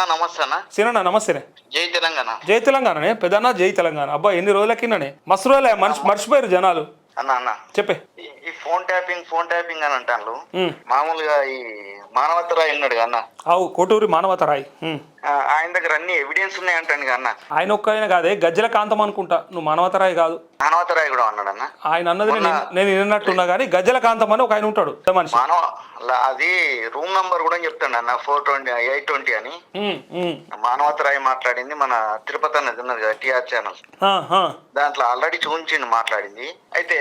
అన్న నమస్తే అన్న. సీనన్న నమస్తేనే జై తెలంగాణ. జై తెలంగాణనే? పెద్దన్న జై తెలంగాణ. అబ్బా ఎన్ని రోజుల కిందనే మస్తు రోజులే మనిషి మర్చిపోయారు జనాలు. అన్న అన్న. చెప్పే. ఈ- ఫోన్ ట్యాపింగ్ ఫోన్ ట్యాపింగ్ అని అంటాను. మామూలుగా ఈ మానవతరాయి ఉన్నాడు అన్న? అవు కోటూరి మానవతరాయ్. ఆయన దగ్గర అన్ని ఎవిడెన్స్ ఉన్నాయి అంటాను కదా అన్న? ఆయన ఒక్క ఆయన కాదే గజ్జల కాంతం అనుకుంటా. నువ్వు మానవతరాయ్ కాదు. మానవతరాయి కూడా అన్నాడు అన్న? ఆయన అన్నది నేను నేను విన్నట్టున్నా కానీ గజ్జల కాంతం అని ఒక ఆయన ఉంటాడు మనిషి. మానవ అది రూమ్ నంబర్ కూడా చెప్తాడు అన్న ఫోర్ ట్వంటీ ఎయిట్ ట్వంటీ అని. మానవతరాయి మాట్లాడింది మన తిరుపతి అన్నది ఉన్నది కదా టీఆర్ ఛానల్. దాంట్లో ఆల్రెడీ చూపించిండు మాట్లాడింది. అయితే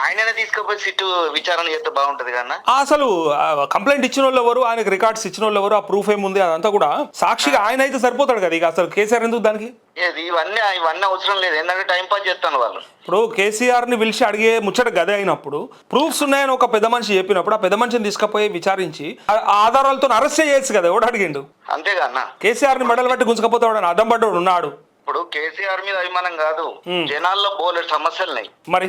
ఆయననే తీసుకుపోయి సిట్టు విచారణ చేస్తే బాగుంటది ఆ, అసలు కంప్లైంట్ ఇచ్చిన వాళ్ళు ఎవరు ఆయనకి రికార్డ్స్ ఇచ్చిన వాళ్ళు ఎవరు ఆ ప్రూఫ్ ఏముంది అదంతా కూడా సాక్షిగా ఆయన అయితే సరిపోతాడు కదా ఇక. అసలు కేసీఆర్ ఎందుకు దానికి? ఇవన్నీ ఇవన్నీ అవసరం లేదు. ఏంటంటే టైం పాస్ చేస్తాను వాళ్ళు. ఇప్పుడు కేసీఆర్ని పిలిచి అడిగే ముచ్చట గదే అయినప్పుడు ప్రూఫ్స్ ఉన్నాయని ఒక పెద్ద మనిషి చెప్పినప్పుడు ఆ పెద్ద మనిషిని తీసుకుపోయి విచారించి ఆధారాలతో అరెస్ట్ చేయొచ్చు కదా ఎవడు అడిగిండు? అంతేగా అన్న. కేసీఆర్ని మెడలు పట్టి గుంజకపోతే వాడు అడ్డం పడ్డాడు ఉన్నాడు. ఇప్పుడు కేసీఆర్ మీద అభిమానం కాదు. జనాల్లో బోలెడు సమస్యలు మరి?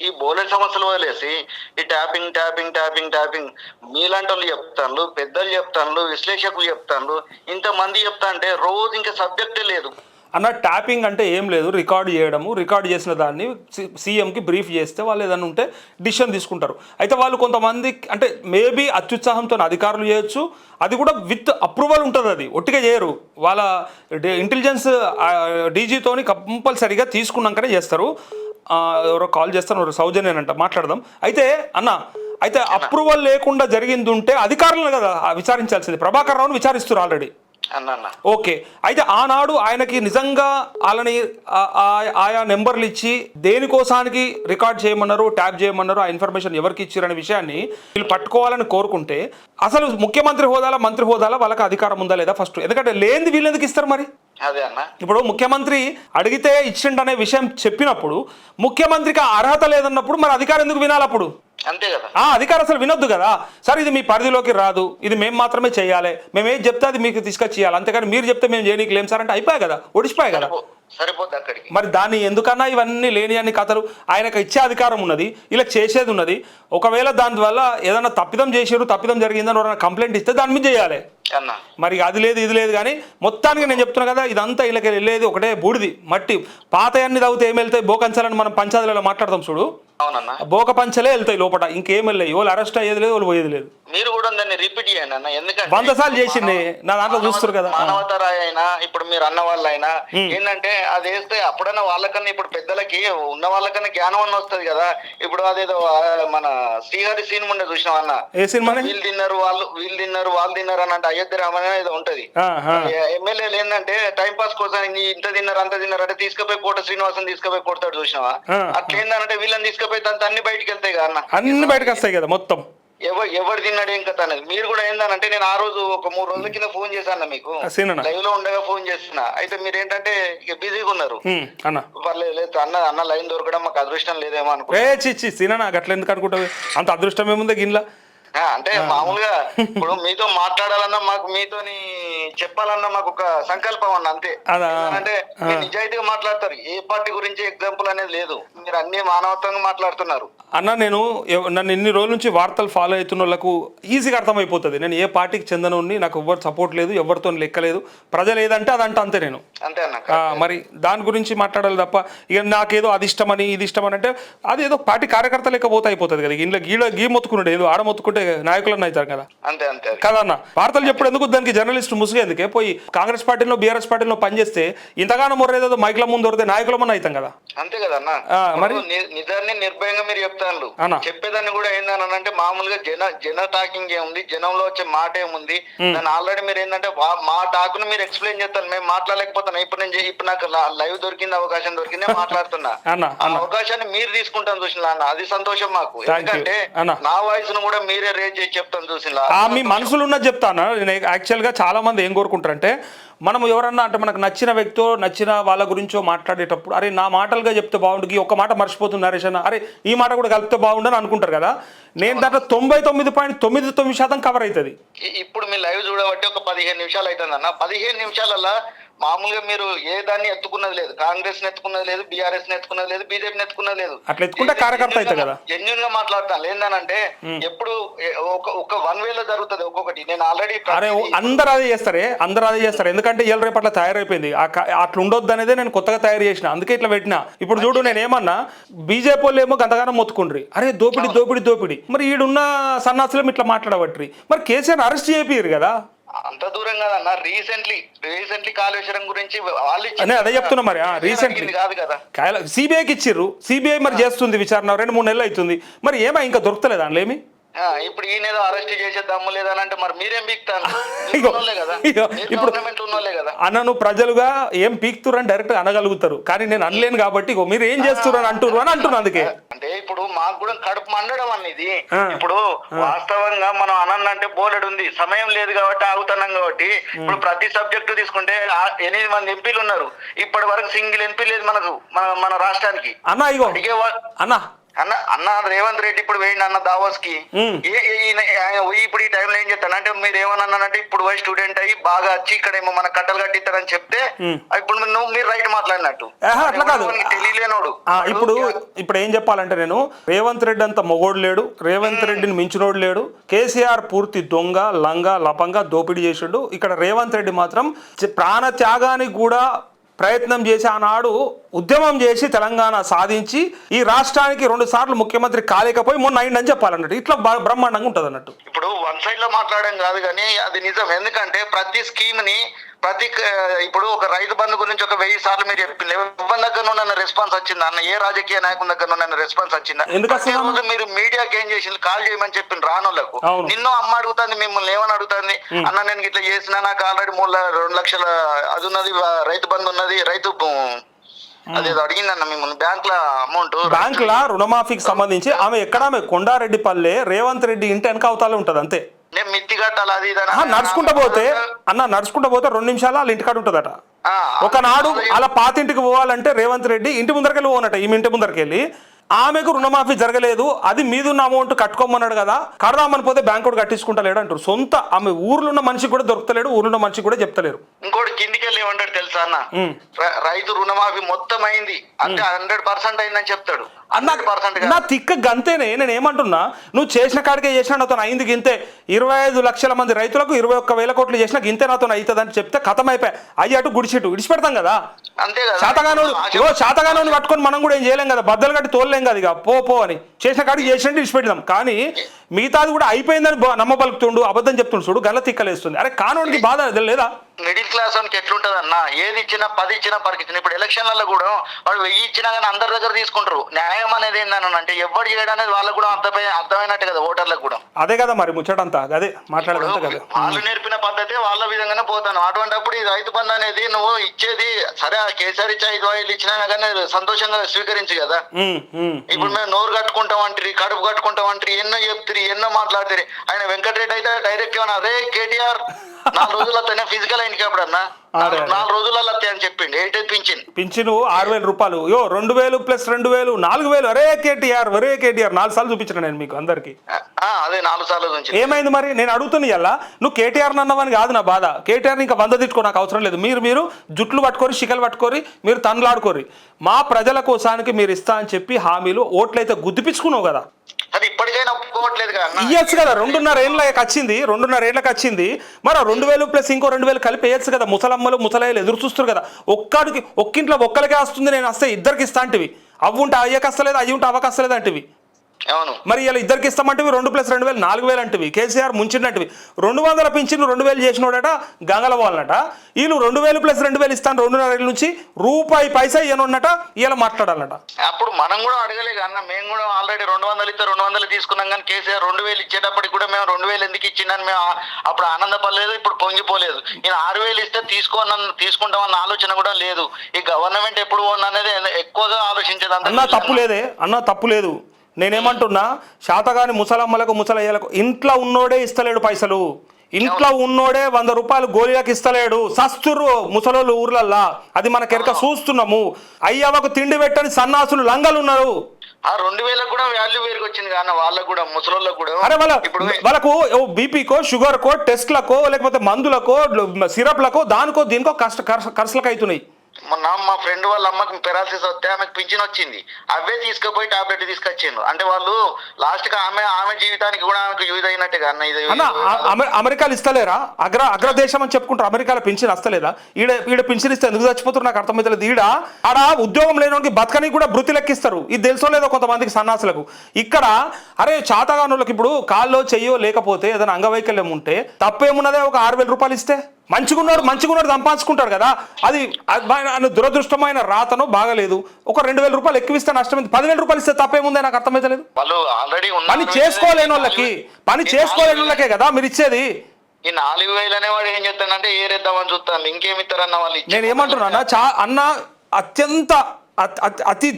ఈ బోలెట్ సమస్యలు వదిలేసి ఈ ట్యాపింగ్ ట్యాపింగ్ ట్యాపింగ్ ట్యాపింగ్. మీలాంటి వాళ్ళు చెప్తాను పెద్దలు చెప్తాను విశ్లేషకులు చెప్తాను ఇంతమంది చెప్తా అంటే రోజు ఇంకా సబ్జెక్టే లేదు. అన్న ట్యాపింగ్ అంటే ఏం లేదు. రికార్డ్ చేయడము రికార్డ్ చేసిన దాన్ని సి- సీఎంకి బ్రీఫ్ చేస్తే వాళ్ళు ఏదైనా ఉంటే డిసిషన్ తీసుకుంటారు. అయితే వాళ్ళు కొంతమంది అంటే మేబీ అత్యుత్సాహంతో అధికారులు చేయొచ్చు. అది కూడా విత్ అప్రూవల్ ఉంటుంది అది. ఒట్టిగా చేయరు. వాళ్ళ ఇంటెలిజెన్స్ డీజీతోని కంపల్సరీగా తీసుకున్నాకనే చేస్తారు. ఎవరో కాల్ చేస్తారు ఎవరో సౌజన్యనంట మాట్లాడదాం. అయితే అన్న అయితే అప్రూవల్ లేకుండా జరిగింది ఉంటే అధికారులను కదా విచారించాల్సింది. ప్రభాకర్ రావును విచారిస్తారు ఆల్రెడీ. అన్న అన్న. ఓకే. అయితే ఆనాడు ఆయనకి నిజంగా వాళ్ళని ఆయా నెంబర్లు ఇచ్చి దేనికోసానికి రికార్డ్ చేయమన్నారు ట్యాప్ చేయమన్నారు ఆ ఇన్ఫర్మేషన్ ఎవరికి ఇచ్చారనే విషయాన్ని వీళ్ళు పట్టుకోవాలని కోరుకుంటే అసలు ముఖ్యమంత్రి హోదాలో మంత్రి హోదాలో వాళ్ళకి అధికారం ఉందా లేదా ఫస్ట్? ఎందుకంటే లేనిది వీళ్ళు ఎందుకు ఇస్తారు మరి? అదే అన్న. ఇప్పుడు ముఖ్యమంత్రి అడిగితే ఇచ్చిండనే విషయం చెప్పినప్పుడు ముఖ్యమంత్రికి అర్హత లేదన్నప్పుడు మరి అధికారం ఎందుకు వినాలి అప్పుడు? అంతే కదా. ఆ అధికారం అసలు వినొద్దు కదా. సార్ ఇది మీ పరిధిలోకి రాదు. ఇది మేము మాత్రమే చేయాలి. మేము ఏది చెప్తే అది మీకు తీసుకొచ్చి చేయాలి అంతేకాని మీరు చెప్తే మేము చేయనీకి లేం సార్ అంటే అయిపోయాయి కదా. ఒడిసిపోయాయి కదా. సరిపో- సరిపోద్ది అక్కడికి. మరి దాన్ని ఎందుకన్నా ఇవన్నీ లేని అన్ని కథలు. ఆయనకు ఇచ్చే అధికారం ఉన్నది ఇలా చేసేది ఉన్నది. ఒకవేళ దాని వల్ల ఏదైనా తప్పిదం చేసారు తప్పిదం జరిగిందని ఎవరైనా కంప్లైంట్ ఇస్తే దాని మీద చేయాలి. మరి అది లేదు ఇది లేదు కానీ మొత్తానికి నేను చెప్తున్నా కదా ఇదంతా ఇళ్ళకి వెళ్ళేది ఒకటే బూడిది మట్టి. పాత అన్ని తవ్వుతే ఏం వెళ్తాయి? బోకంచాలని మనం పంచాయతీలలో మాట్లాడతాం చూడు. అవునన్న. బోక పంచలే వెళ్తాయి లోపల ఇంకేం వెళ్ళాయి? వాళ్ళు అరెస్ట్ అయ్యేది లేదు వాళ్ళు పోయేది లేదు. మీరు కూడా దాన్ని రిపీట్ చేయండి అన్న ఎందుకంటే వంద సార్లు చేసింది నా దాంట్లో చూస్తారు కదా. మానవతరాయి అయినా ఇప్పుడు మీరు అన్న వాళ్ళైనా ఏంటంటే అది వేస్తే అప్పుడన్నా వాళ్ళకన్నా ఇప్పుడు పెద్దలకి ఉన్న వాళ్ళకన్నా జ్ఞానం అన్న వస్తుంది కదా. ఇప్పుడు అదేదో మన శ్రీహరి సీన్ ఉండే చూసినాం అన్న? ఏ సినిమాని వీళ్ళు తిన్నారు వాళ్ళు వీళ్ళు తిన్నారు వాళ్ళు తిన్నారు అని అంటే అయోధ్య రామని ఏదో ఉంటది. ఎమ్మెల్యేలు ఏంటంటే టైం పాస్ కోసం ఇంత తిన్నారు అంత తిన్నారు అంటే తీసుకుపోయి కోట శ్రీనివాసం తీసుకుపోయి కొడతాడు చూసినావా. అట్లా ఏంటంటే వీళ్ళని తీసుకుపోయి అన్ని బయటికి వెళ్తాయి కదా అన్న. అన్ని బయటకు వస్తాయి కదా మొత్తం. ఎవరు ఎవరు తిన్నాడు ఏం కథ అనేది? మీరు కూడా ఏందనంటే నేను ఆ రోజు ఒక మూడు రోజుల కింద ఫోన్ చేశాను మీకు. లైవ్లో ఉండగా ఫోన్ చేస్తున్నా. అయితే మీరు ఏంటంటే ఇక బిజీగా ఉన్నారు. పర్లేదు లేదు అన్న అన్న లైన్ దొరకడం మాకు అదృష్టం లేదేమో అనుకో సీనా అట్లా ఎందుకు అనుకుంటావు? అంత అదృష్టం ఏముంది గిన్నెల? ఆ, అంటే మామూలుగా ఇప్పుడు మీతో మాట్లాడాలన్నా మాకు మీతోని చెప్పాలన్నా మాకు ఒక సంకల్పం అన్న అంతే. అంటే నిజాయితీగా మాట్లాడతారు. ఏ పార్టీ గురించి ఎగ్జాంపుల్ అనేది లేదు. మీరు అన్ని మానవత్వంగా మాట్లాడుతున్నారు. అన్న నేను నన్ను ఎన్ని రోజుల నుంచి వార్తలు ఫాలో అవుతున్న వాళ్ళకు ఈజీగా అర్థమైపోతుంది. నేను ఏ పార్టీకి చెందనుని నాకు ఎవ్వరు సపోర్ట్ లేదు ఎవరితో లెక్కలేదు. ప్రజలు ఏదంటే అదంటే అంతే నేను. అంతే అన్న మరి దాని గురించి మాట్లాడాలి తప్ప ఇక నాకేదో అది ఇష్టమని ఇది ఇష్టమని అంటే అది ఏదో పార్టీ కార్యకర్త లెక్క పోతే అయిపోతుంది కదా. ఇంట్లో గీడ గీ మొత్తుకున్నాడు ఏదో ఆడ మొత్తుకుంటే నాయకులను అవుతారు కదా? అంతే అంతే. కదన్న వార్తలు చెప్పడం ఎందుకు దానికి జర్నలిస్ట్ ముసుగేందుకే? పోయి కాంగ్రెస్ పార్టీలో బీఆర్ఎస్ పార్టీలో పనిచేస్తే ఇంతగానో మొర్రేదో మైకుల ముందు దొరికితే నాయకులమన్న అవుతాం కదా? అంతే కదన్న. ఆ, మరి? నిజాన్ని నిర్భయంగా మీరు చెప్తాను అన్న. చెప్పేదాన్ని కూడా ఏందని అంటే మామూలుగా జన జన టాకింగ్ ఏముంది? జనంలో వచ్చే మాట ఏముంది? దాన్ని ఆల్రెడీ మీరు ఏంటంటే మా టాక్ను మీరు ఎక్స్ప్లెయిన్ చేస్తారు మేము మాట్లాడలేకపోతున్నాం. ఇప్పుడు నేను ఇప్పుడు నాకు లైవ్ దొరికింది అవకాశం దొరికింది నేను మాట్లాడుతున్నా. అన్న ఆ అవకాశాన్ని మీరు తీసుకుంటాను చూసిన అన్న. అది సంతోషం మాకు. ఎందుకంటే అన్న. నా వాయిస్ను కూడా మీరే రేజ్ చెప్తాను మీ మనసులో ఉన్నది చెప్తాను? నేను యాక్చువల్గా చాలా మంది ఏం కోరుకుంటారంటే మనం ఎవరన్నా అంటే మనకు నచ్చిన వ్యక్తో నచ్చిన వాళ్ళ గురించో మాట్లాడేటప్పుడు అరే నా మాటలుగా చెప్తే బాగుండు ఈ ఒక్క మాట మర్చిపోతుంది నరేష్ అన్న అరే ఈ మాట కూడా కలిపితే బాగుండని అనుకుంటారు కదా? నేను దాంట్లో తొంభై తొమ్మిది పాయింట్ తొమ్మిది తొమ్మిది శాతం కవర్ అవుతుంది. ఇప్పుడు మీ లైవ్ చూడబట్టి ఒక పదిహేను నిమిషాలు అవుతుంది అన్న పదిహేను నిమిషాలలో మామూలుగా మీరు ఏ దాన్ని ఎత్తుకున్నది లేదు. కాంగ్రెస్ని ఎత్తుకున్నది లేదు బీఆర్ఎస్ని ఎత్తుకున్నది లేదు బీజేపీ ఎత్తుకున్నది లేదు. అట్లా ఎత్తుకుంటే కార్యకర్త అవుతాయి కదా. జెన్యున్గా మాట్లాడతాను. ఏందనంటే ఎప్పుడు ఒక ఒక వన్ వే లో జరుగుతుంది ఒక్కొక్కటి. నేను ఆల్రెడీ అరే అందరు అదే చేస్తారే? అందరు అదే చేస్తారు? ఎందుకంటే ఇవాళ రేపు అట్లా తయారైపోయింది. అట్లా ఉండొద్దు అనేదే నేను కొత్తగా తయారు చేసిన. అందుకే ఇట్లా పెట్టిన. ఇప్పుడు చూడు నేను ఏమన్నా బీజేపీ వాళ్ళు ఏమో గంతగానం మొత్తుకుండ్రి. అరే దోపిడి దోపిడి దోపిడి. మరి ఈడున్న సన్నాసులం ఇట్లా మాట్లాడబట్టి మరి కేసీఆర్ అరెస్ట్ చేపిరు కదా? అంత దూరం కాదన్న రీసెంట్లీ రీసెంట్లీ కాళేశ్వరం గురించి వాళ్ళు అదే చెప్తున్నా మరి. రీసెంట్లీ కాదు కదా. సిబిఐకి ఇచ్చిర్రు. సిబిఐ మరి చేస్తుంది విచారణ. రెండు మూడు నెలలు అవుతుంది. మరి ఏమో ఇంకా దొరకలేదు అందులో ఏమి? ఇప్పుడు ఈయన ఏదో అరెస్ట్ చేసే దమ్ము లేదని అంటే మరి మీరేం మీరు ఇప్పుడు- కదా. అన్నను ప్రజలుగా ఏం పీక్తురు అని డైరెక్ట్ అనగలుగుతారు. కానీ నేను అనలేను కాబట్టి మీరు ఏం చేస్తున్నారు అని అంటున్నారు అని అంటున్నాను అందుకే. అంటే ఇప్పుడు మాకు కూడా కడుపు మండడం అనేది. ఇప్పుడు వాస్తవంగా మనం అనండి అంటే బోలెడు ఉంది. సమయం లేదు కాబట్టి ఆగుతున్నాం కాబట్టి ఇప్పుడు ప్రతి సబ్జెక్టు తీసుకుంటే ఎనిమిది మంది ఎంపీలు ఉన్నారు. ఇప్పటి వరకు సింగిల్ ఎంపీ లేదు మనకు మన మన రాష్ట్రానికి. అన్న ఇగో అన్న అన్న అన్న రేవంత్ రెడ్డి ఇప్పుడు వేయండి అన్న దావోస్కి ఇప్పుడు ఈ టైంలో ఏం చెప్తాను అంటే మీరు ఏమన్నానంటే ఇప్పుడు పోయి స్టూడెంట్ అయ్యి బాగా వచ్చి ఇక్కడ ఏమో మన కట్టలు కట్టిస్తారని చెప్తే. ఇప్పుడు నువ్వు మీరు రైట్ మాట్లాడినట్టు. అట్లా కాదు. తెలియలేనోడు. ఇప్పుడు ఇప్పుడు ఏం చెప్పాలంటే నేను రేవంత్ రెడ్డి అంత మొగోడు లేడు రేవంత్ రెడ్డిని మించినోడు లేడు కేసీఆర్ పూర్తి దొంగ లంగ లపంగా దోపిడీ చేసిండు. ఇక్కడ రేవంత్ రెడ్డి మాత్రం ప్రాణ త్యాగానికి కూడా ప్రయత్నం చేసి ఆనాడు ఉద్యమం చేసి తెలంగాణ సాధించి ఈ రాష్ట్రానికి రెండు సార్లు ముఖ్యమంత్రి కాలేకపోయి మొన్న అయిందని చెప్పాలన్నట్టు. ఇట్లా బ్రహ్మాండంగా ఉంటుంది అన్నట్టు ఇప్పుడు వన్ సైడ్లో మాట్లాడడం కాదు కానీ అది నిజం. ఎందుకంటే ప్రతి స్కీమ్ని ప్రతి ఇప్పుడు ఒక రైతు బంధు గురించి ఒక వెయ్యి సార్లు మీరు చెప్పింది. ఎవరి దగ్గర నుండి రెస్పాన్స్ వచ్చిందా. అన్న ఏ రాజకీయ నాయకుల దగ్గర నుండి రెస్పాన్స్ వచ్చిందా? రోజు మీరు మీడియాకి ఏం చేసింది కాల్ చేయమని చెప్పింది అవును. నిన్నో అమ్మ అడుగుతుంది మిమ్మల్ని ఏమని అడుగుతుంది? అన్న నేను ఇట్లా చేసినా నాకు ఆల్రెడీ మూడు రెండు లక్షల అది ఉన్నది రైతు బంధు ఉన్నది రైతు అదేదో అడిగిందన్న మిమ్మల్ని. బ్యాంక్లో అమౌంట్ బ్యాంకుల రుణమాఫీకి సంబంధించి ఆమె ఎక్కడ? ఆమె కొండారెడ్డిపల్లె రేవంత్ రెడ్డి ఇంటి వెనక అవతాలే ఉంటుంది అంతే. మిత్తి కట్టాలి అది నడుచుకుంటా పోతే అన్న నడుచుకుంటా పోతే రెండు నిమిషాలు వాళ్ళ ఇంటికాడ ఉంటుందట. ఒకనాడు అలా పాతింటికి పోవాలంటే రేవంత్ రెడ్డి ఇంటి ముందరకెళ్ళి పోనట ఈమె ఇంటి ముందరకెళ్ళి. ఆమెకు రుణమాఫీ జరగలేదు అది మీదున్న అమౌంట్ కట్టుకోమన్నాడు కదా కడదామని పోతే బ్యాంక్ కూడా కట్టించుకుంటలేడు అంటారు. సొంత ఆమె ఊర్లో ఉన్న మనిషికి కూడా దొరకలేడు ఊర్లో ఉన్న మనిషికి కూడా చెప్తలేరు. ఇంకోటి కిందికి వెళ్ళి ఏమంటాడు తెలుసా అన్న? రైతు రుణమాఫీ మొత్తం అయింది అంటే హండ్రెడ్ పర్సెంట్ అయిందని చెప్తాడు. నా తిక్క గంతేనే. నేను ఏమంటున్నా నువ్వు చేసిన కాడికే చేసిన నాతో అయింది గింతే. ఇరవై ఐదు లక్షల మంది రైతులకు ఇరవై ఒక్క వేల కోట్లు చేసిన గింతే నాతో అవుతుంది అని చెప్తే కథం అయిపోయి అయ్యటు గుడిచిటు ఇడిచిపెడతాం కదా. శాతగానోడు ఇగో శాతగానోని పట్టుకొని మనం కూడా ఏం చేయలేం కదా. బద్దలు కట్టి తోలలేం కదా ఇక. పో పో అని. చేసిన కాడికి చేసినట్టు ఇడిచిపెట్టినాం కానీ మిగతాది కూడా అయిపోయిందని నమ్మబలుకుతుండు అబద్ధం చెప్తుండు చూడు గల్ల తిక్కలేస్తుంది. అరే కానోడికి బాధ లేదా? మిడిల్ క్లాస్ వానికి ఎట్లుంటది అన్న? ఏది ఇచ్చినా పది ఇచ్చినా పరికి ఇచ్చినా. ఇప్పుడు ఎలక్షన్లలో కూడా వాడు వెయ్యి ఇచ్చినా కానీ అందరి దగ్గర తీసుకుంటారు. న్యాయం అనేది ఏందని అంటే ఎవరు చేయడం అనేది వాళ్ళకు కూడా అర్థమై అర్థమైనట్టు కదా ఓటర్లకు కూడా. అదే కదా మరి ముచ్చటంతా అదే మాట్లాడేదంతా కదా. వాళ్ళు నేర్పిన పద్ధతి వాళ్ళ విధంగానే పోతాను. అటువంటిప్పుడు ఈ రైతు బంధు అనేది నువ్వు ఇచ్చేది సరే ఆ కేసీఆర్ ఇచ్చా ఐదు వేలు ఇచ్చినా కానీ సంతోషంగా స్వీకరించు కదా. ఇప్పుడు మేము నోరు కట్టుకుంటాం అంటారు కడుపు కట్టుకుంటాం అంటారు ఎన్నో చెప్తారు ఎన్నో మాట్లాడతారు ఆయన వెంకటరెడ్డి అయితే డైరెక్ట్ ఏమన్నా అదే కేటీఆర్ నాలుగు రోజులు ఫిజికల్ అయింది అప్పుడు అన్న. నాలుగు రోజులలో అని చెప్పిండు. ఏంటి పింఛన్? పింఛను ఆరు వేల రూపాయలు. యో రెండు వేలు ప్లస్ రెండు వేలు నాలుగు వేలు. అరే కేటీఆర్ ఒరే కేటీఆర్. నాలుగు సార్లు చూపించిన నేను మీకు అందరికి. అదే నాలుగు సార్లు ఏమైంది మరి? నేను అడుగుతున్నా ఇలా నువ్వు కేటీఆర్ అన్నవని కాదు నా బాధ. కేటీఆర్ ఇంకా వంద తిట్టుకో నాకు అవసరం లేదు. మీరు మీరు జుట్లు పట్టుకొని శిఖలు పట్టుకొని మీరు తన్లాడుకోరి. మా ప్రజల కోసానికి మీరు ఇస్తా అని చెప్పి హామీలు ఓట్లయితే గుద్దిపించుకున్నావు కదా. అది ఇప్పటికైనా ఒప్పుకోవట్లేదు కదా ఇయ్యచ్చు కదా రెండున్నర ఏళ్ళకి వచ్చింది రెండున్నర ఏళ్ళకి వచ్చింది మరి రెండు వేలు ప్లస్ ఇంకో రెండు వేలు కలిపి వేయచ్చు కదా ముసలమ్మలు ముసలాయలు ఎదురు చూస్తారు కదా. ఒక్కడికి ఒక్కింట్లో ఒక్కరికే వస్తుంది నేను వస్తే ఇద్దరికి ఇస్తా అంటివి. అవ్వు ఉంటే అయ్యి ఉంటే అవ్వకి అంటివి. అవును. మరి ఇలా ఇద్దరికి ఇస్తామంటివి రెండు ప్లస్ రెండు వేలు నాలుగు వేలు అంటివి. కేసీఆర్ ముంచినట్టువి. రెండు వందల పింఛన్లు రెండు వేలు చేసినోడట గంగల వాళ్ళనట. వీళ్ళు రెండు వేలు ప్లస్ రెండు వేలు ఇస్తాను రెండున్నర ఏళ్ళ నుంచి రూపాయి పైసా ఇయ్యనున్నట ఇలా మాట్లాడాలట. అప్పుడు మనం కూడా అడగలేదు అన్న మేము కూడా ఆల్రెడీ రెండు వందలు ఇస్తే రెండు వందలు తీసుకున్నాం కానీ కేసీఆర్ రెండు వేలు ఇచ్చేటప్పటికి కూడా మేము రెండు వేలు ఎందుకు ఇచ్చిందని మేము అప్పుడు ఆనందపడలేదు ఇప్పుడు పొంగిపోలేదు. నేను ఆరు వేలు ఇస్తే తీసుకోన తీసుకుంటామన్న ఆలోచన కూడా లేదు. ఈ గవర్నమెంట్ ఎప్పుడు అనేది ఎక్కువగా ఆలోచించేది అన్న తప్పు లేదే అన్న తప్పు లేదు. నేనేమంటున్నా శాతగాని ముసలమ్మలకు ముసలయ్యలకు ఇంట్లో ఉన్నోడే ఇస్తలేడు పైసలు. ఇంట్లో ఉన్నోడే వంద రూపాయలు గోళీలకు ఇస్తలేడు. సస్తురు ముసలోళ్ళు ఊర్లల్లా. అది మనకెరక చూస్తున్నాము. అయ్యవకు తిండి పెట్టని సన్నాసులు లంగలు ఉన్నారు ఆ రెండు వేలకు కూడా వాల్యూ వచ్చింది కానీ వాళ్ళకు కూడా ముసలోళ్ళకు కూడా. అరే వాళ్ళ వాళ్ళకు బీపీకో షుగర్కో టెస్ట్లకో లేకపోతే మందులకో సిరప్లకో దానికో దీనికో కష్ట ఖర్చులకు అవుతున్నాయి మొన్న మా ఫ్రెండ్ వాళ్ళ అమ్మకి పెరాలసిస్ వస్తే ఆమెకు పింఛన్ వచ్చింది. అవే తీసుకుపోయి టాబ్లెట్ తీసుకొచ్చిండు అంటే వాళ్ళు లాస్ట్గా ఆమె ఆమె జీవితానికి కూడా ఆమెకు యూజ్ అయినట్టుగా అన్న ఇది. అమెరికాలు ఇస్తలేరా? అగ్ర అగ్రదేశం అని చెప్పుకుంటారు. అమెరికాలో పింఛన్ వస్తలేదా? ఈడ ఈడ పింఛన్ ఇస్తే ఎందుకు చచ్చిపోతున్నారు? నాకు అర్థమైతలేదు ఈడ ఆడ ఉద్యోగం లేనివాడికి బతకని కూడా వృత్తి లెక్కిస్తారు. ఇది తెలుసో లేదో కొంతమందికి సన్నాసులకు. ఇక్కడ అరే చాతగానులకు ఇప్పుడు కాల్లో చెయ్యో లేకపోతే ఏదైనా అంగవైకల్యం ఉంటే తప్పేమున్నదే ఒక ఆరు వేల రూపాయలు ఇస్తే? మంచిగున్నాడు మంచిగున్నాడు సంపాదించుకుంటాడు కదా. అది ఆయన దురదృష్టమైన రాతను బాగలేదు. ఒక రెండు వేల రూపాయలు ఎక్కువ ఇస్తే నష్టమైంది పదివేల రూపాయలు ఇస్తే తప్పేముందే నాకు అర్థమైతలేదు. పని చేసుకోలేని వాళ్ళకి పని చేసుకోలేని వాళ్ళకే కదా మీరు ఇచ్చేది. ఈ నాలుగు వేలు అనేవాడు ఏం చెప్తానంటే ఏరేద్దామని చూస్తాను ఇంకేమి ఇస్తారన్న వాళ్ళు నేను ఏమంటున్నా చా అన్న అత్యంత అత్-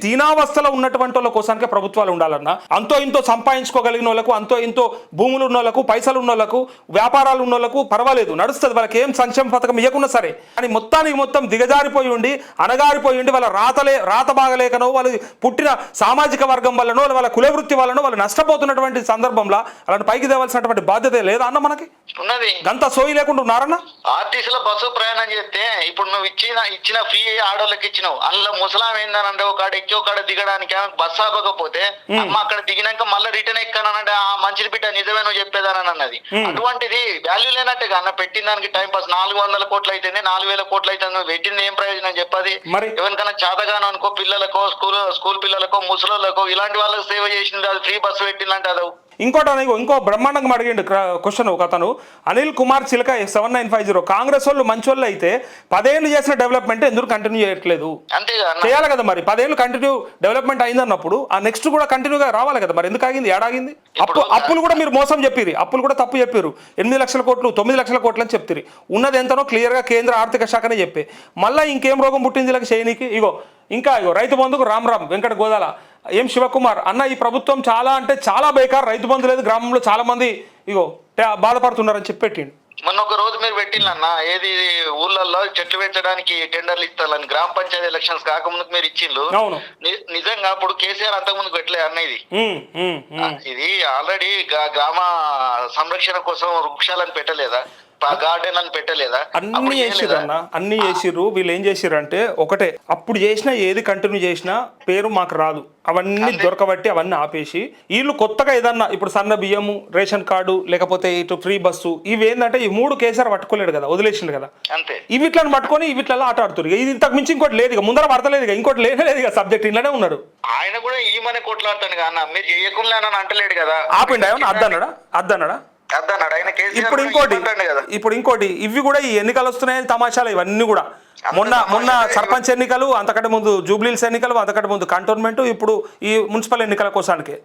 దీనావస్థలో ఉన్నటువంటి వాళ్ళ కోసానికే ప్రభుత్వాలు ఉండాలన్న అంతో ఇంతో సంపాదించుకోగలిగిన వాళ్ళకు అంతో ఇంతో భూములు ఉన్న వాళ్ళకు పైసలు ఉన్న వాళ్ళకు వ్యాపారాలు ఉన్న వాళ్ళకు పర్వాలేదు నడుస్తుంది. వాళ్ళకి ఏం సంక్షేమ పథకం ఇవ్వకున్నా సరే కానీ మొత్తానికి మొత్తం దిగజారిపోయి ఉండి అనగారిపోయి ఉండి వాళ్ళ రాతలే రాత బాగలేకనో వాళ్ళు పుట్టిన సామాజిక వర్గం వల్లనో వాళ్ళ కులవృత్తి వల్లనో వాళ్ళు నష్టపోతున్నటువంటి సందర్భంలో అలాంటి పైకి తేవాల్సినటువంటి బాధ్యత లేదా అన్న మనకి? గంత సోయి లేకుండా ఉన్నారన్న ఆర్టీసీలో బస్సు ప్రయాణం చేస్తే ఇప్పుడు నువ్వు ఇచ్చిన ఇచ్చిన ఫీ ఆడోళ్ళకి ఇచ్చినావు. అందులో ముసలాం ఏందనంటే ఒక కాడ ఎక్కి ఒక కాడ దిగడానికి బస్సు ఆపకపోతే అమ్మ అక్కడ దిగినాక మళ్ళీ రిటర్న్ ఎక్కానంటే ఆ మంచి బిడ్డ నిజమే నువ్వు చెప్పేదానని అన్నది అటువంటిది వాల్యూ లేనట్టుగా అన్న పెట్టిన దానికి టైం పాస్ నాలుగు వందల కోట్లు అయితేనే నాలుగు వేల కోట్లు అయితే నువ్వు పెట్టింది ఏం ప్రయోజనం చెప్పది? ఎవరికైనా చేతగాను అనుకో పిల్లలకో స్కూల్ స్కూల్ పిల్లలకో ముసలోళ్ళకో ఇలాంటి వాళ్ళకి సేవ చేసింది అది ఫ్రీ బస్సు పెట్టిందంటే అది ఇంకోటి ఇగో ఇంకో బ్రహ్మాండంగా అడిగిండు క్వశ్చన్ ఒక అతను. Anil Kumar Chilaka seven nine five zero Congress వాళ్ళు మంచి వాళ్ళు అయితే పదేళ్ళు చేసిన డెవలప్మెంట్ ఎందుకు కంటిన్యూ చేయట్లేదు? చేయాలి కదా మరి. పదేళ్ళు కంటిన్యూ డెవలప్మెంట్ అయిందన్నప్పుడు ఆ నెక్స్ట్ కూడా కంటిన్యూగా రావాలి కదా మరి. ఎందుకు ఆగింది? ఏడాగింది అప్పు అప్పులు కూడా మీరు మోసం చెప్పిరి అప్పులు కూడా తప్పు చెప్పారు ఎనిమిది లక్షల కోట్లు తొమ్మిది లక్షల కోట్లు అని చెప్తిరి ఉన్నది ఎంతనో క్లియర్గా కేంద్ర ఆర్థిక శాఖనే చెప్పే. మళ్ళీ ఇంకేం రోగం పుట్టింది ఇలా చేయనీకి? ఇగో ఇంకా ఇగో రైతు బంధుకు రామ్ రామ్ వెంకట గోదాల ఏం శివకుమార్ అన్న ఈ ప్రభుత్వం చాలా అంటే చాలా బేకార్ రైతు బంధు లేదు గ్రామంలో చాలా మంది ఇగో బాధపడుతున్నారని చెప్పి పెట్టిండు. మొన్న ఒక రోజు మీరు పెట్టిందన్న ఏది ఊళ్ళల్లో చెట్లు పెంచడానికి టెండర్లు ఇస్తారని గ్రామ పంచాయతీ ఎలక్షన్స్ కాకముందుకు మీరు ఇచ్చిండ్రు నిజంగా అప్పుడు కేసీఆర్ అంతకుముందు పెట్టలే అన్న ఇది. ఉమ్, ఉమ్, ఉమ్. ఇది ఆల్రెడీ గ్రామ సంరక్షణ కోసం వృక్షాలను పెట్టలేదా? గార్డెన్ అని పెట్టలేదా? అన్ని చేయలేదా? అన్న అన్ని చేసిర్రు. వీళ్ళు ఏం చేసిర్రు అంటే ఒకటే అప్పుడు చేసిన ఏది కంటిన్యూ చేసినా పేరు మాకు రాదు. అవన్నీ దొరకబట్టి అవన్నీ ఆపేసి వీళ్ళు కొత్తగా ఏదన్నా ఇప్పుడు సన్న బియ్యము రేషన్ కార్డు లేకపోతే ఇటు ఫ్రీ బస్సు ఇవి ఏంటంటే ఈ మూడు కేసీఆర్ పట్టుకోలేడు కదా వదిలేసిండు కదా. అంతే. ఇవి ఇట్లను పట్టుకొని ఇవి ఇట్లా ఆట ఆడుతున్నారు ఇక ఇది ఇంతకు మించి ఇంకోటి లేదు ముందర పడతలేదు ఇక ఇంకోటి లేదు సబ్జెక్ట్ ఇంట్లోనే ఉన్నాడు. ఆయన కూడా ఈమనే కొట్లాడతాను అన్న మీరు చేయకుండా అంటలేడు కదా. ఆపిండా అద్దన్నాడా? అద్దన్నాడా? ఇప్పుడు ఇంకోటి ఇప్పుడు ఇంకోటి ఇవి కూడా ఈ ఎన్నికలు వస్తున్నాయని తమాషాలు ఇవన్నీ కూడా. మొన్న మొన్న సర్పంచ్ ఎన్నికలు అంతకంటే ముందు జూబ్లీల్స్ ఎన్నికలు అంతకంటే ముందు కంటోన్మెంట్ ఇప్పుడు ఈ మున్సిపల్ ఎన్నికల కోసానికి.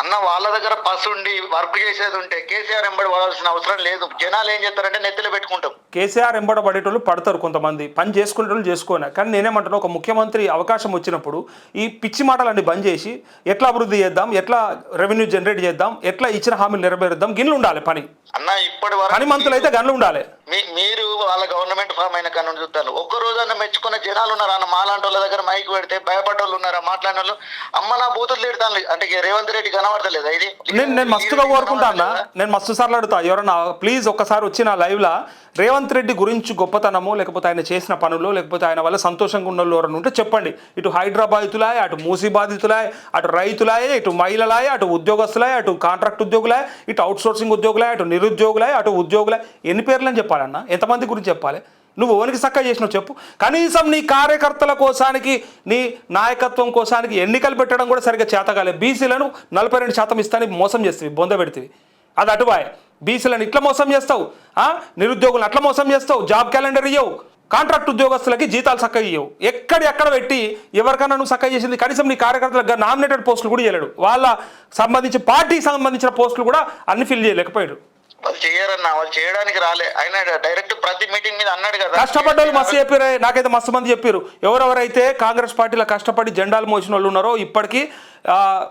అన్న వాళ్ళ దగ్గర పస్ ఉండి వర్క్ చేసేది ఉంటే కేసీఆర్ ఎంబడి పడాల్సిన అవసరం లేదు. జనాలు ఏం చేస్తారంటే నెత్తిలో పెట్టుకుంటాం. కేసీఆర్ ఎంబడ పడేటోళ్ళు పడతారు కొంతమంది. పని చేసుకునేటోళ్ళు చేసుకోనా. కానీ నేనేమంటున్నా ఒక ముఖ్యమంత్రి అవకాశం వచ్చినప్పుడు ఈ పిచ్చి మాటలన్నీ బంద్ చేసి ఎట్లా అభివృద్ధి చేద్దాం ఎట్లా రెవెన్యూ జనరేట్ చేద్దాం ఎట్లా ఇచ్చిన హామీలు నెరవేరుద్దాం గిన్నెలు ఉండాలి పని. అన్న ఇప్పటి పని మంతులు అయితే గన్లు ఉండాలి. మీ- మీరు వాళ్ళ గవర్నమెంట్ ఫామ్ అయిన కానీ చూద్దాను ఒక్క రోజన్నా మెచ్చుకున్న జనాలు ఉన్నారా? అన్న మాలాంటి వాళ్ళ దగ్గర మైక్ పెడితే భయపడ్డ వాళ్ళు ఉన్నారా? మాట్లాడిన వాళ్ళు అమ్మ నా బూతులు తిడతాను అంటే రేవంత్ రెడ్డి కనబడతలేదా ఇది? నేను నేను మస్తుగా కోరుకుంటా అన్న. నేను మస్తు సార్లు అడుగుతా. ఎవరన్నా ప్లీజ్ ఒక్కసారి వచ్చి నా లైవ్లో రేవంత్ రెడ్డి గురించి గొప్పతనము లేకపోతే ఆయన చేసిన పనులు లేకపోతే ఆయన వల్ల సంతోషంగా ఉన్న ఎవరైనా ఉంటే చెప్పండి. ఇటు హైదరాబాదులాయ్ అటు మూసీ బాధితులాయ్ అటు రైతులాయ్ ఇటు మహిళలాయ్ అటు ఉద్యోగస్తులాయ్ అటు కాంట్రాక్ట్ ఉద్యోగులాయ్ ఇటు అవుట్ సోర్సింగ్ ఉద్యోగులాయ్ అటు నిరుద్యోగులాయ్ అటు ఉద్యోగులాయ్. ఎన్ని పేర్లని చెప్పాలన్నా? ఎంతమంది గురించి చెప్పాలి? నువ్వు ఓనికి చక్కగా చేసినావు చెప్పు. కనీసం నీ కార్యకర్తల కోసానికి నీ నాయకత్వం కోసానికి ఎన్నికలు పెట్టడం కూడా సరిగ్గా చేతగాలే. బీసీలను నలభై రెండు శాతం ఇస్తానికి మోసం చేస్తుంది బొంద పెడుతుంది అది అటువాయ్. బీసీలను ఇట్లా మోసం చేస్తావు ఆ? నిరుద్యోగులను అట్లా మోసం చేస్తావు జాబ్ క్యాలెండర్ ఇవ్వవు కాంట్రాక్ట్ ఉద్యోగస్తులకి జీతాలు చక్కగా ఇవ్వవు ఎక్కడ ఎక్కడ పెట్టి ఎవరికైనా నువ్వు చక్కగా చేసింది? కనీసం నీ కార్యకర్తలకు నామినేటెడ్ పోస్టులు కూడా చేయలేడు వాళ్ళ సంబంధించి పార్టీకి సంబంధించిన పోస్టులు కూడా అన్ని ఫిల్ చేయలేకపోయాడు వాళ్ళు చేయరన్న వాళ్ళు చేయడానికి రాలే. ఆయన డైరెక్ట్ ప్రతి మీటింగ్ మీద అన్నాడు కదా. కష్టపడ్డోళ్ళు మస్తు చెప్పారు నాకైతే మస్తు మంది చెప్పారు ఎవరెవరైతే కాంగ్రెస్ పార్టీలో కష్టపడి జెండాలు మోసిన వాళ్ళు ఉన్నారో ఇప్పటికీ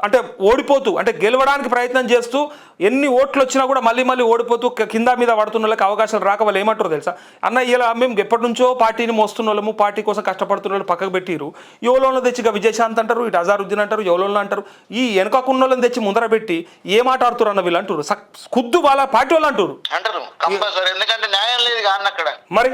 అంటే ఓడిపోతూ అంటే గెలవడానికి ప్రయత్నం చేస్తూ ఎన్ని ఓట్లు వచ్చినా కూడా మళ్ళీ మళ్ళీ ఓడిపోతూ కింద మీద పడుతున్న వాళ్ళకి అవకాశాలు రాక వాళ్ళు ఏమంటారు తెలుసా? అన్న ఇలా మేము ఎప్పటి నుంచో పార్టీని మోస్తున్న వాళ్ళము పార్టీ కోసం కష్టపడుతున్న వాళ్ళు పక్కకు పెట్టిరు యువలోనో తెచ్చి ఇక విజయశాంత్ అంటారు ఇటు అజారుద్దీన్ అంటారు యువలోనో అంటారు. ఈ వెనకకున్న వాళ్ళని తెచ్చి ముందర పెట్టి ఏ మాట ఆడుతున్నారు అన్న వీళ్ళు అంటారు ఖుద్దు వాళ్ళ పార్టీ వాళ్ళు అంటారు. అంటారు ఎందుకంటే న్యాయం లేదు అక్కడ. మరి?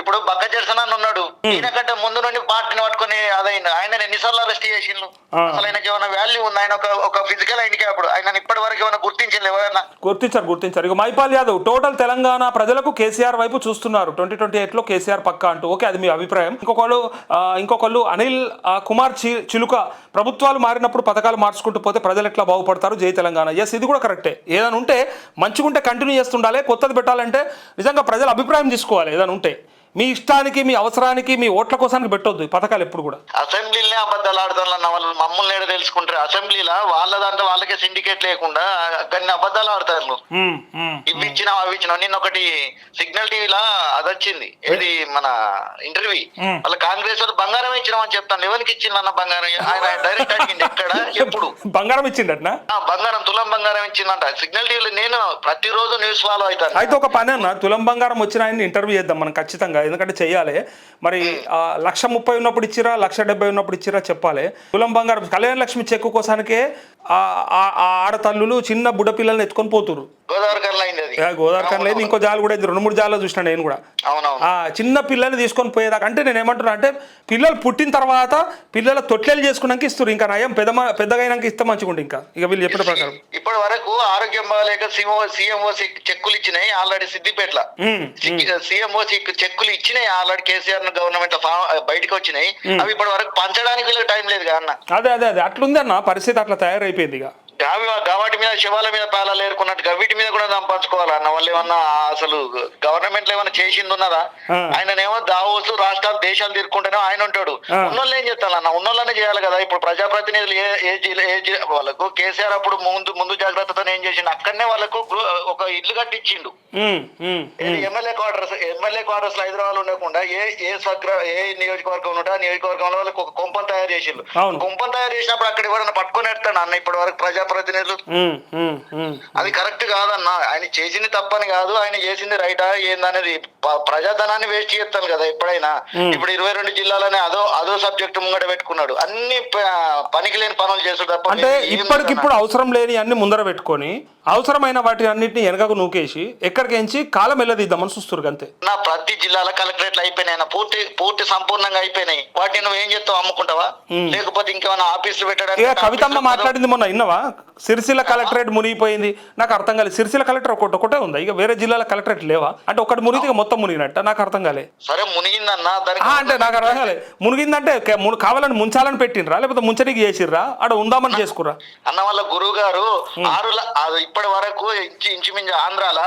ఇప్పుడు బక్క జెర్సన్ అని ఉన్నాడు. ఈయనకంటే ముందు నుండి పార్టీని పట్టుకొని అదైంది. ఆయన ఎన్నిసార్లు అరెస్ట్ చేసిండు. అసలు ఆయనకి ఏమైనా వాల్యూ ఉంది? ఆయన ఒక ఒక ఫిజికల్ ఆయనకి అప్పుడు. ఆయన ఇప్పటి వరకు ఏమైనా గుర్తించింది ఎవరైనా? గుర్తించారు గుర్తించారు. ఇక మైపాల్ యాదవ్ టోటల్ తెలంగాణ ప్రజలకు కేసీఆర్ వైపు చూస్తున్నారు. ట్వంటీ ట్వంటీ ఎయిట్లో కేసీఆర్ పక్కా అంటూ. ఓకే అది మీ అభిప్రాయం. ఇంకొకళ్ళు ఇంకొకళ్ళు అనిల్ కుమార్ చి చిలుక ప్రభుత్వాలు మారినప్పుడు పథకాలు మార్చుకుంటూ పోతే ప్రజలు ఎట్లా బాగుపడతారు? జై తెలంగాణ. ఎస్ ఇది కూడా కరెక్టే ఏదైనా ఉంటే మంచిగుంటే కంటిన్యూ చేస్తుండాలి. కొత్తది పెట్టాలంటే నిజంగా ప్రజల అభిప్రాయం తీసుకోవాలి. ఏదైనా ఉంటే. మీ ఇష్టానికి మీ అవసరానికి మీ ఓట్ల కోసానికి పెట్టొద్దు ఈ పథకాలు ఎప్పుడు కూడా. అసెంబ్లీలనే అబద్ధాలు ఆడుతున్నారు వాళ్ళు మమ్మల్ని ఏడ తెలుసుకుంటారు? అసెంబ్లీలో? వాళ్ళ దాంట్లో వాళ్ళకే సిండికేట్ లేకుండా కొన్ని అబద్ధాలు ఆడతారు. ఇవి ఇచ్చినాం అవి ఇచ్చినాం నిన్న ఒకటి సిగ్నల్ టీవీలా అది వచ్చింది. ఏది మన ఇంటర్వ్యూ. వాళ్ళ కాంగ్రెస్ వాళ్ళు బంగారం ఇచ్చినాం అని చెప్తాను ఎవరికి ఇచ్చింది అన్న బంగారం? ఆయన డైరెక్ట్ అడిగింది ఎక్కడ? ఎప్పుడు? బంగారం ఇచ్చిండట్నా? ఆ, బంగారం తులం బంగారం ఇచ్చిందంట. సిగ్నల్ టీవీలో నేను ప్రతిరోజు న్యూస్ ఫాలో అవుతాను. అయితే ఒక పని అన్న తులం బంగారం వచ్చిన ఆయన్ని ఇంటర్వ్యూ చేద్దాం మనం ఖచ్చితంగా. ఎందుకంటే చెయ్యాలి మరి ఆ, లక్ష ముప్పై ఉన్నప్పుడు ఇచ్చిరా లక్ష డెబ్బై ఉన్నప్పుడు ఇచ్చిరా చెప్పాలి. తులం బంగారం కళ్యాణ లక్ష్మి చెక్కు కోసానికే ఆ ఆ- ఆ ఆడతల్లులు చిన్న బుడ్డ పిల్లల్ని ఎత్తుకొని పోతురు గోదావరి గోదావరి లేదు ఇంకో జాలు కూడా రెండు మూడు జాలు చూసిన నేను కూడా. చిన్న పిల్లల్ని తీసుకొని పోయేదాకా అంటే నేను ఏమంటున్నా అంటే పిల్లలు పుట్టిన తర్వాత పిల్లల తొట్లేలు చేసుకున్నాక ఇస్తారు ఇంకా నయం పెద్ద పెద్దగైనాక ఇస్తే మంచిగుండు ఇంకా. ఇక వీళ్ళు చెప్పిన ప్రకారం. ఇప్పటి వరకు ఆరోగ్యం బాగాలేక సీఎంఓ సీఎంఓ చెక్కులు ఇచ్చినాయి ఆల్రెడీ సిద్దిపేటల. సీఎంఓ చెక్కులు ఇచ్చినాయి ఆల్రెడీ కేసీఆర్ గవర్నమెంట్ బయటకు వచ్చినాయి. అవి ఇప్పటి వరకు పంచడానికి టైం లేదు అన్న. అదే అదే అదే. అట్లుంది అన్న. పరిస్థితి అట్లా తయారైపోయింది ఇక. గవాటి మీద శివాల మీద పేలాలు ఏరుకున్నట్టు గవిటి మీద కూడా సంపాదించుకోవాలన్న వాళ్ళు ఏమన్నా అసలు గవర్నమెంట్లో ఏమన్నా చేసింది ఉన్నదా? ఆ. ఆయననేమో దావోసు రాష్ట్రాలు దేశాలు తిరుక్కుంటేనే ఆయన ఉంటాడు. ఉన్నోళ్ళు ఏం చేస్తాను అన్న? ఉన్నోళ్ళనే చేయాలి కదా? ఇప్పుడు ప్రజాప్రతినిధులు ఏ ఏ వాళ్ళకు కేసీఆర్ అప్పుడు ముందు ముందు జాగ్రత్తతో ఏం చేసిండు? అక్కడనే వాళ్ళకు ఒక ఇల్లు కట్టించిండు. MLA quarters MLA quarters Hyderabad ఉండకుండా ఏ ఏ స్వగ్ర ఏ నియోజకవర్గం ఉంటే ఆ నియోజకవర్గంలో వాళ్ళకి ఒక కొంపను తయారు చేసిండు. కొంపను తయారు చేసినప్పుడు అక్కడ ఎవరైనా పట్టుకొని ఎడతాను అన్న? ఇప్పటి వరకు ప్రజాప్రతినిధులు ఉమ్. అది కరెక్ట్ కాదన్న. ఆయన చేసింది తప్పని కాదు ఆయన చేసింది రైటా ఏందనేది ప్రజాధనాన్ని వేస్ట్ చేస్తాను కదా ఎప్పుడైనా. ఇప్పుడు ఇరవై రెండు జిల్లాలనే అదో అదో సబ్జెక్ట్ ముంగట పెట్టుకున్నాడు. అన్ని పనికి లేని పనులు చేస్తాడు తప్ప అంటే. ఇప్పటికిప్పుడు అవసరం లేని అన్ని ముందర పెట్టుకొని అవసరమైన వాటి అన్నింటిని వెనకకు నూకేసి ఎక్కడికించి కాలం వెళ్ళదిద్దామని చూస్తారు అంతే. నా ప్రతి జిల్లాల కలెక్టరేట్లు అయిపోయినాయి. పూర్తి పూర్తి సంపూర్ణంగా అయిపోయినాయి. వాటిని నువ్వు ఏం చేస్తావు అమ్ముకుంటావా? లేకపోతే ఇంకేమైనా ఆఫీసులు పెట్టడానికి ఇక కవితమ్మ మాట్లాడింది మొన్న ఇన్నవా సిరిసిల్ల కలెక్టరేట్ మునిగిపోయింది. నాకు అర్థం కాలేదు. సిరిసిల్ల కలెక్టర్ ఒకటి ఒకటే ఉందా? ఇక వేరే జిల్లాల కలెక్టరేట్ లేవా? అంటే ఒకటి మునిగితే ఇక మొత్తం మునిగినట్ట. నాకు అర్థం కాలే. సరే మునిగిందన్న అంటే నాకు అర్థం కాలే. మునిగిందంటే కావాలని ముంచాలని పెట్టిండ్రా? లేకపోతే ముంచడానికి చేసిర్రా? ఆడ ఉందామని చేసుకురా అన్న వాళ్ళ గురువు గారు ఆరు ఇప్పటి వరకు ఇంచు ఇంచుమించు ఆంధ్రాల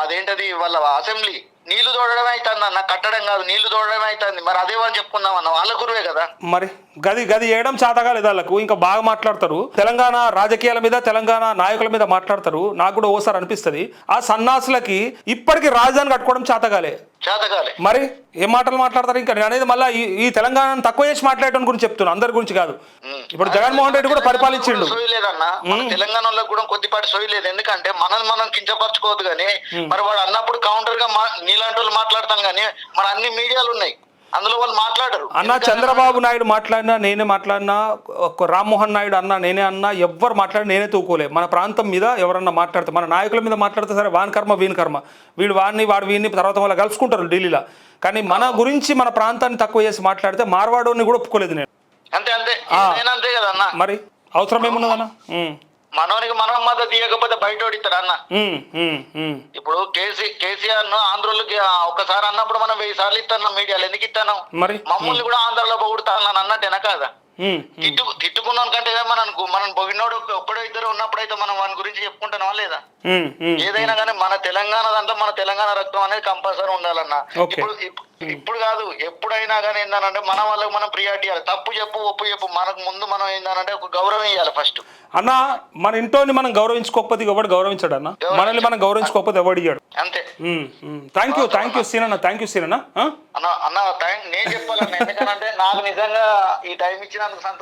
అదేంటది వాళ్ళ అసెంబ్లీ. నీళ్ళు తోడడం అవుతుంది అన్న కట్టడం కాదు నీళ్ళు తోడడం అవుతుంది మరి అదే వాళ్ళు చెప్పుకుందాం అన్న వాళ్ళ గురువే కదా. మరి గది గది వేయడం చాతగాలేదు వాళ్ళకు? ఇంకా బాగా మాట్లాడతారు. తెలంగాణ రాజకీయాల మీద తెలంగాణ నాయకుల మీద మాట్లాడతారు. నాకు కూడా ఓసారి అనిపిస్తుంది. ఆ సన్నాసులకి ఇప్పటికీ రాజధాని కట్టుకోవడం చాతగాలే. చేతగాలే. మరి ఏ మాటలు మాట్లాడతారు ఇంకా? నేను అనేది మళ్ళీ ఈ తెలంగాణను తక్కువ చేసి మాట్లాడటం గురించి చెప్తున్నా. అందరి గురించి కాదు. ఇప్పుడు జగన్మోహన్ రెడ్డి కూడా పరిపాలించిండు. మన తెలంగాణలో కూడా కొద్దిపాటి సోయి లేదు. ఎందుకంటే మనం మనం కించపరచుకోవద్దు కానీ మరి వాడు అన్నప్పుడు కౌంటర్గా నీలాంటి వాళ్ళు మాట్లాడతాను కానీ మరి అన్ని మీడియాలు ఉన్నాయి. అందులో వాళ్ళు మాట్లాడరు. అన్న చంద్రబాబు నాయుడు మాట్లాడినా నేనే మాట్లాడినా ఒక రామ్మోహన్ నాయుడు అన్న నేనే అన్నా ఎవ్వరు మాట్లాడి నేనే తూకోలే. మన ప్రాంతం మీద ఎవరన్నా మాట్లాడితే మన నాయకుల మీద మాట్లాడితే సరే వాని కర్మ వీని కర్మ. వీడు వాడిని వాడు వీడిని తర్వాత వాళ్ళు కలుసుకుంటారు ఢిల్లీలో. కానీ మన గురించి మన ప్రాంతాన్ని తక్కువ చేసి మాట్లాడితే మార్వాడోని కూడా ఒప్పుకోలేదు నేను. అంతే అంతే. అంతే కదా అన్న. మరి అవసరం ఏమున్నదన్న? మనోనికి మనం మద్దతు ఇవ్వకపోతే బయట ఓడిస్తాడు అన్న. ఇప్పుడు కేసీ కేసీఆర్ను ఆంధ్రలోకి ఒకసారి అన్నప్పుడు మనం వెయ్యి సార్లు ఇస్తాను మీడియాలో. ఎందుకు ఇస్తాను మరి? మమ్మల్ని కూడా ఆంధ్రలో పొగుడుతాను అన్నట్టేనా కాదా? తిట్టు తిట్టుకున్నాం కంటే మనం మనం పొగినోడు ఒక్కడో ఇద్దరు ఉన్నప్పుడైతే మనం వాని గురించి చెప్పుకుంటున్నావా లేదా. ఏదైనా కానీ మన తెలంగాణ దాంట్లో మన తెలంగాణ రక్తం అనేది కంపల్సరీ ఉండాలన్న. ఇప్పుడు ఇప్- ఇప్పుడు కాదు ఎప్పుడైనా కానీ ఏంటంటే మన వాళ్ళకి మనం ప్రియారిటీ ఇవ్వాలి తప్పు చెప్పు ఒప్పు చెప్పు. మనకు ముందు మనం ఏంటంటే ఒక గౌరవం ఇవ్వాలి ఫస్ట్ అన్న మన ఇంట్లోని మనం గౌరవించుకోకపోతే ఎవడు గౌరవించాడు అన్న? మనల్ని మనం గౌరవించుకోకపోతే ఎవడు ఇయ్యాడు? అంతే. థ్యాంక్ యూ థ్యాంక్ యూ సీనన్న థ్యాంక్ యూ సీనన్న అన్న. అన్న నేను చెప్పాలన్న. ఎందుకంటే నాకు నిజంగా ఈ టైం ఇచ్చినందుకు సంతోషం.